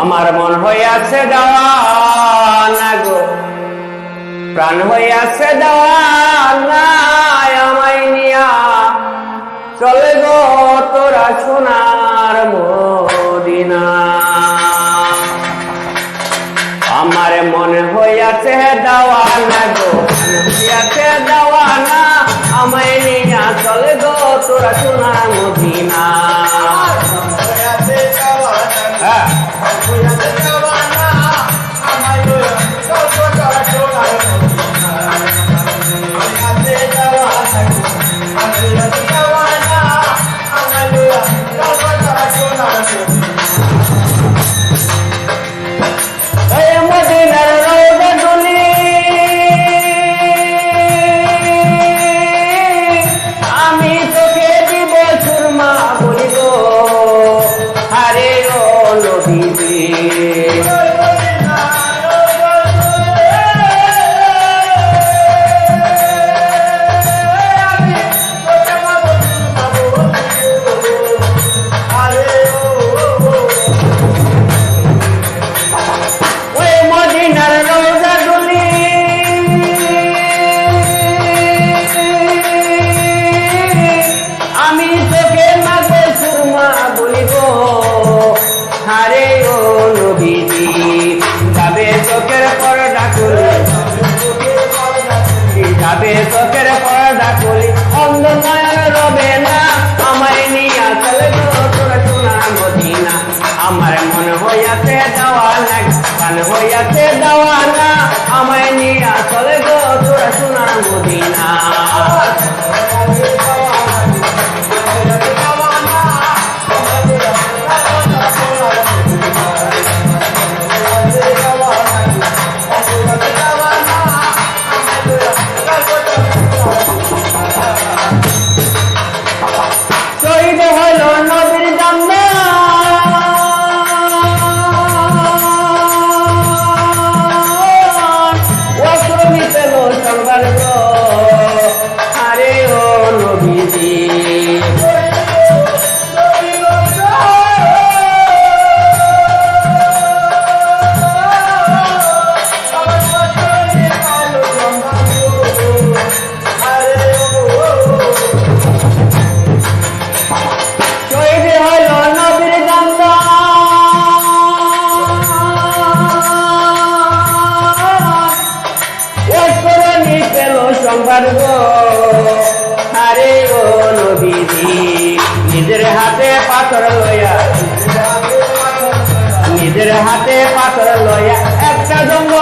আমার মন হইয়াছে দেওয়ানা গো। প্রাণ হইয়াছে দেওয়ানা আমায় নিয়া। চলে গো তোরা সোনার মদিনা। আমার মনে হইয়াছে দেওয়ানা গো। হইয়াছে দেওয়ানা আমায় নিয়া। চলে গো তোরা সোনার মদিনা। হ্যাঁ। Yeah. হইয়াছে দেওয়ানা গান হইয়াছে দেওয়ানা আমায় নিয়ে চলে গো তোরা সোনা মদিনা। পাথর লইয়া। নিজের হাতে পাথর লইয়া একটা জঙ্গ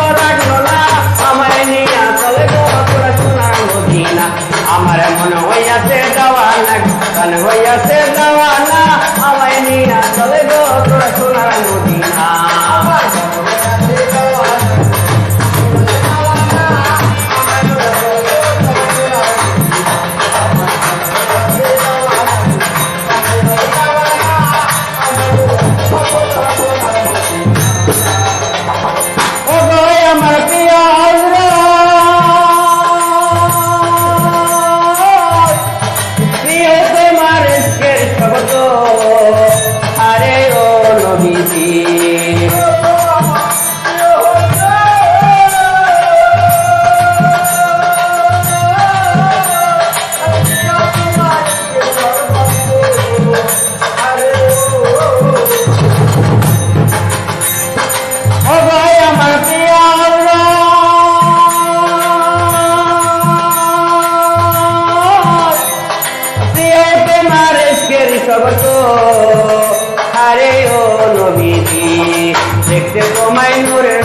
দেখতে তোমায়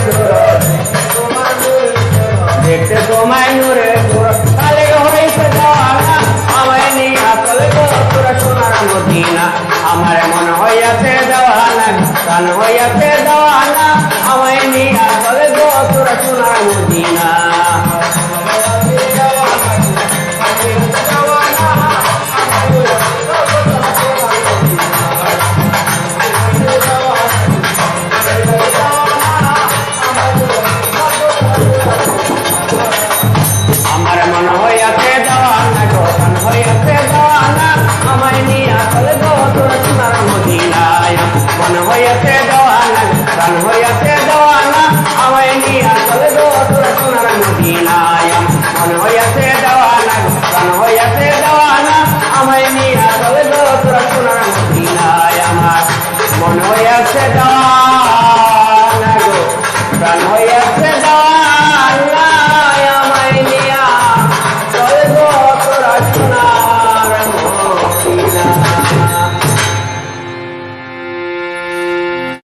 সুরত দেখতে তোমায় কালে হইছে দেওয়ানা আমায় নিয়ে আসলে তোরা সোনার মদিনা। আমার মন হইয়াছে দেওয়ানা কান হইয়াছে দেওয়ানা, আমায় নিয়ে আসলে তোরা সোনার মদিনা। হইয়াছে দেওয়ানা প্রাণ হইয়াছে